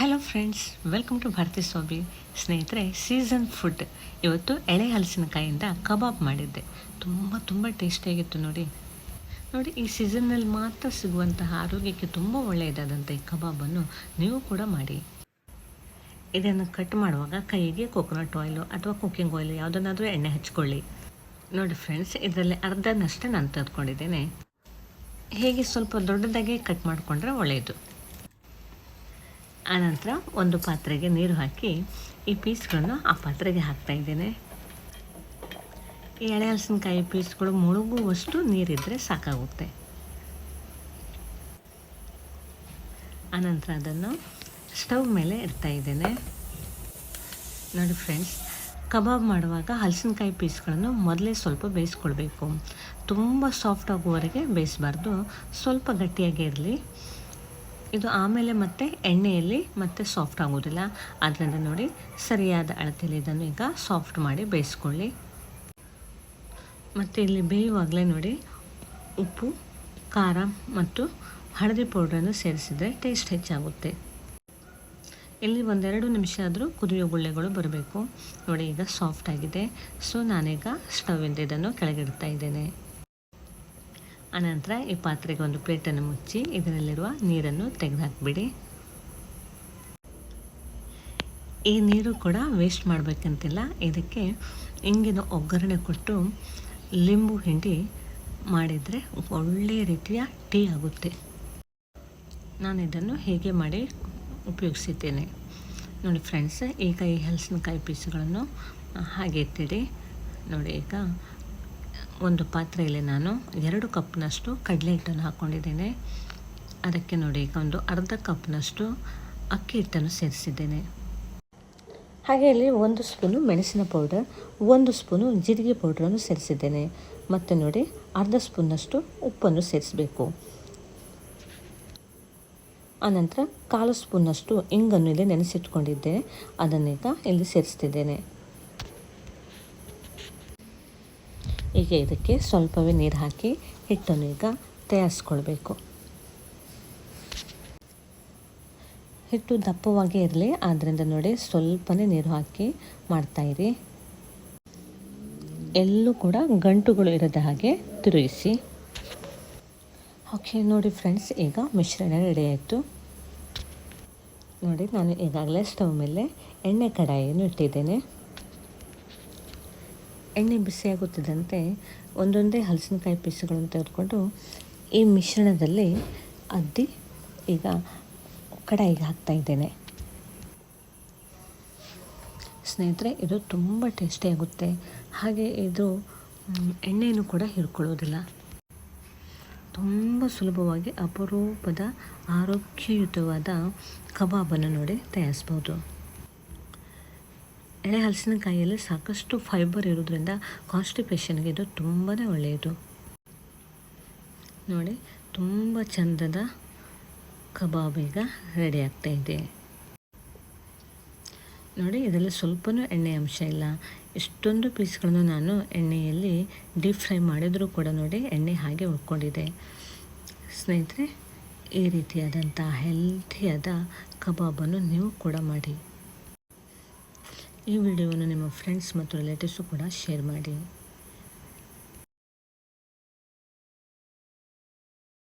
Hello friends welcome to Bharati ಸ್ವಾಬಿ ಸ್ನೇಹಿತರೆ season food ಇವತ್ತು ಎಳೆ ಹಲಸಿನಕಾಯಿಂದ ಕಬಾಬ್ ಮಾಡಿದ್ದೆ. ತುಂಬ ತುಂಬ ಟೇಸ್ಟಿಯಾಗಿತ್ತು ನೋಡಿ. ನೋಡಿ, ಈ ಸೀಸನ್ನಲ್ಲಿ ಮಾತ್ರ ಸಿಗುವಂತಹ ಆರೋಗ್ಯಕ್ಕೆ ತುಂಬ ಒಳ್ಳೆಯದಾದಂಥ ಈ ಕಬಾಬನ್ನು ನೀವು ಕೂಡ ಮಾಡಿ. ಇದನ್ನು ಕಟ್ ಮಾಡುವಾಗ ಕೈಗೆ ಕೊಕೊನಟ್ ಆಯಿಲು ಅಥವಾ ಕುಕ್ಕಿಂಗ್ ಆಯಿಲ್ ಯಾವುದನ್ನಾದರೂ ಎಣ್ಣೆ ಹಚ್ಕೊಳ್ಳಿ. ನೋಡಿ ಫ್ರೆಂಡ್ಸ್ ಇದರಲ್ಲಿ ಅರ್ಧನಷ್ಟೇ ನಾನು ತೆಗೆದುಕೊಂಡಿದ್ದೇನೆ. ಹೇಗೆ ಸ್ವಲ್ಪ ದೊಡ್ಡದಾಗಿ ಕಟ್ ಮಾಡಿಕೊಂಡ್ರೆ ಒಳ್ಳೆಯದು. ಆನಂತರ ಒಂದು ಪಾತ್ರೆಗೆ ನೀರು ಹಾಕಿ ಈ ಪೀಸ್ಗಳನ್ನು ಆ ಪಾತ್ರೆಗೆ ಹಾಕ್ತಾ ಇದ್ದೇನೆ. ಈ ಎಳೆ ಹಲಸಿನಕಾಯಿ ಪೀಸ್ಗಳು ಮುಳುಗುವಷ್ಟು ನೀರಿದ್ದರೆ ಸಾಕಾಗುತ್ತೆ. ಆನಂತರ ಅದನ್ನು ಸ್ಟವ್ ಮೇಲೆ ಇಡ್ತಾ ಇದ್ದೇನೆ. ನೋಡಿ ಫ್ರೆಂಡ್ಸ್, ಕಬಾಬ್ ಮಾಡುವಾಗ ಹಲಸಿನಕಾಯಿ ಪೀಸ್ಗಳನ್ನು ಮೊದಲೇ ಸ್ವಲ್ಪ ಬೇಯಿಸ್ಕೊಳ್ಬೇಕು. ತುಂಬ ಸಾಫ್ಟ್ ಆಗುವವರೆಗೆ ಬೇಯಿಸಬಾರ್ದು. ಸ್ವಲ್ಪ ಗಟ್ಟಿಯಾಗಿ ಇರಲಿ. ಇದು ಆಮೇಲೆ ಮತ್ತೆ ಎಣ್ಣೆಯಲ್ಲಿ ಮತ್ತೆ ಸಾಫ್ಟ್ ಆಗೋದಿಲ್ಲ. ಆದ್ದರಿಂದ ನೋಡಿ ಸರಿಯಾದ ಅಳತೆಯಲ್ಲಿ ಇದನ್ನು ಈಗ ಸಾಫ್ಟ್ ಮಾಡಿ ಬೇಯಿಸ್ಕೊಳ್ಳಿ. ಮತ್ತು ಇಲ್ಲಿ ಬೇಯುವಾಗಲೇ ನೋಡಿ ಉಪ್ಪು, ಖಾರ ಮತ್ತು ಹಳದಿ ಪೌಡ್ರನ್ನು ಸೇರಿಸಿದರೆ ಟೇಸ್ಟ್ ಹೆಚ್ಚಾಗುತ್ತೆ. ಇಲ್ಲಿ ಒಂದೆರಡು ನಿಮಿಷ ಆದರೂ ಕುದಿಯೋ ಗುಳ್ಳೆಗಳು ಬರಬೇಕು. ನೋಡಿ ಈಗ ಸಾಫ್ಟ್ ಆಗಿದೆ. ಸೊ ನಾನೀಗ ಸ್ಟವಿಂದ ಇದನ್ನು ಕೆಳಗಿಡ್ತಾ ಇದ್ದೇನೆ. ಅನಂತರ ಈ ಪಾತ್ರೆಗೆ ಒಂದು ಪ್ಲೇಟನ್ನು ಮುಚ್ಚಿ ಇದರಲ್ಲಿರುವ ನೀರನ್ನು ತೆಗೆದಾಕ್ಬಿಡಿ ಈ ನೀರು ಕೂಡ ವೇಸ್ಟ್ ಮಾಡಬೇಕಂತಿಲ್ಲ. ಇದಕ್ಕೆ ಇಂಗಿನ ಒಗ್ಗರಣೆ ಕೊಟ್ಟು ಲಿಂಬು ಹಿಂಡಿ ಮಾಡಿದರೆ ಒಳ್ಳೆಯ ರೀತಿಯ ಟೀ ಆಗುತ್ತೆ. ನಾನು ಇದನ್ನು ಹೇಗೆ ಮಾಡಿ ಉಪಯೋಗಿಸಿದ್ದೇನೆ. ನೋಡಿ ಫ್ರೆಂಡ್ಸ್ ಈಗ ಈ ಹಲಸಿನಕಾಯಿ ಪೀಸುಗಳನ್ನು ಹಾಗೆ ಎತ್ತಿಡಿ ನೋಡಿ ಈಗ ಒಂದು ಪಾತ್ರೆಯಲ್ಲಿ ನಾನು ಎರಡು ಕಪ್ನಷ್ಟು ಕಡಲೆ ಹಿಟ್ಟನ್ನು ಹಾಕ್ಕೊಂಡಿದ್ದೇನೆ ಅದಕ್ಕೆ ನೋಡಿ ಈಗ ಒಂದು ಅರ್ಧ ಕಪ್ನಷ್ಟು ಅಕ್ಕಿ ಹಿಟ್ಟನ್ನು ಸೇರಿಸಿದ್ದೇನೆ. ಹಾಗೆ ಇಲ್ಲಿ ಒಂದು ಸ್ಪೂನು ಮೆಣಸಿನ ಪೌಡರ್, ಒಂದು ಸ್ಪೂನು ಜೀರಿಗೆ ಪೌಡ್ರನ್ನು ಸೇರಿಸಿದ್ದೇನೆ. ಮತ್ತು ನೋಡಿ ಅರ್ಧ ಸ್ಪೂನ್ನಷ್ಟು ಉಪ್ಪನ್ನು ಸೇರಿಸಬೇಕು. ಆನಂತರ ಕಾಲು ಸ್ಪೂನ್ನಷ್ಟು ಇಂಗನ್ನು ಇಲ್ಲಿ ನೆನೆಸಿಟ್ಕೊಂಡಿದ್ದೆ. ಅದನ್ನೀಗ ಇಲ್ಲಿ ಸೇರಿಸ್ತಿದ್ದೇನೆ. ಈಗ ಇದಕ್ಕೆ ಸ್ವಲ್ಪವೇ ನೀರು ಹಾಕಿ ಹಿಟ್ಟನ್ನು ಈಗ ತಯಾರಿಸ್ಕೊಳ್ಬೇಕು. ಹಿಟ್ಟು ದಪ್ಪವಾಗಿ ಇರಲಿ ಆದ್ದರಿಂದ ನೋಡಿ ಸ್ವಲ್ಪನೇ ನೀರು ಹಾಕಿ ಮಾಡ್ತಾಯಿರಿ ಎಲ್ಲೂ ಕೂಡ ಗಂಟುಗಳು ಇರದ ಹಾಗೆ ತಿರುಗಿಸಿ. ಓಕೆ ನೋಡಿ ಫ್ರೆಂಡ್ಸ್ ಈಗ ಮಿಶ್ರಣ ರೆಡಿ ಆಯಿತು. ನೋಡಿ, ನಾನು ಈಗಾಗಲೇ ಸ್ಟವ್ ಮೇಲೆ ಎಣ್ಣೆ ಕಡಾಯಿಯನ್ನು ಇಟ್ಟಿದ್ದೇನೆ. ಎಣ್ಣೆ ಬಿಸಿಯಾಗುತ್ತಿದ್ದಂತೆ ಒಂದೊಂದೇ ಹಲಸಿನಕಾಯಿ ಪೀಸುಗಳನ್ನು ತೆಗೆದುಕೊಂಡು ಈ ಮಿಶ್ರಣದಲ್ಲಿ ಅದ್ದಿ ಈಗ ಕಡಾಯಿಗೆ ಹಾಕ್ತಾ ಇದ್ದೇನೆ. ಸ್ನೇಹಿತರೆ, ಇದು ತುಂಬ ಟೇಸ್ಟಿಯಾಗುತ್ತೆ ಹಾಗೆ ಇದು ಎಣ್ಣೆಯನ್ನು ಕೂಡ ಹಿಡ್ಕೊಳ್ಳೋದಿಲ್ಲ. ತುಂಬ ಸುಲಭವಾಗಿ ಅಪರೂಪದ, ಆರೋಗ್ಯಯುತವಾದ ಕಬಾಬನ್ನು ನೋಡಿ ತಯಾರಿಸ್ಬೋದು. ಎಳೆ ಹಲಸಿನಕಾಯಿಯಲ್ಲಿ ಸಾಕಷ್ಟು ಫೈಬರ್ ಇರೋದ್ರಿಂದ ಕಾನ್ಸ್ಟಿಪೇಷನ್ಗೆ ಇದು ತುಂಬಾ ಒಳ್ಳೆಯದು. ನೋಡಿ, ತುಂಬ ಚಂದದ ಕಬಾಬ್ ಈಗ ರೆಡಿ ಆಗ್ತಾ ಇದೆ. ನೋಡಿ, ಇದರಲ್ಲಿ ಸ್ವಲ್ಪನೂ ಎಣ್ಣೆ ಅಂಶ ಇಲ್ಲ. ಇಷ್ಟೊಂದು ಪೀಸ್ಗಳನ್ನು ನಾನು ಎಣ್ಣೆಯಲ್ಲಿ ಡೀಪ್ ಫ್ರೈ ಮಾಡಿದರೂ ಕೂಡ ನೋಡಿ ಎಣ್ಣೆ ಹಾಗೆ ಉಳ್ಕೊಂಡಿದೆ. ಸ್ನೇಹಿತರೆ, ಈ ರೀತಿಯಾದಂಥ ಹೆಲ್ತಿಯಾದ ಕಬಾಬನ್ನು ನೀವು ಕೂಡ ಮಾಡಿ. ಈ ವಿಡಿಯೋವನ್ನು ನಿಮ್ಮ ಫ್ರೆಂಡ್ಸ್ ಮತ್ತು ರಿಲೇಟಿವ್ಸು ಕೂಡ ಶೇರ್ ಮಾಡಿ.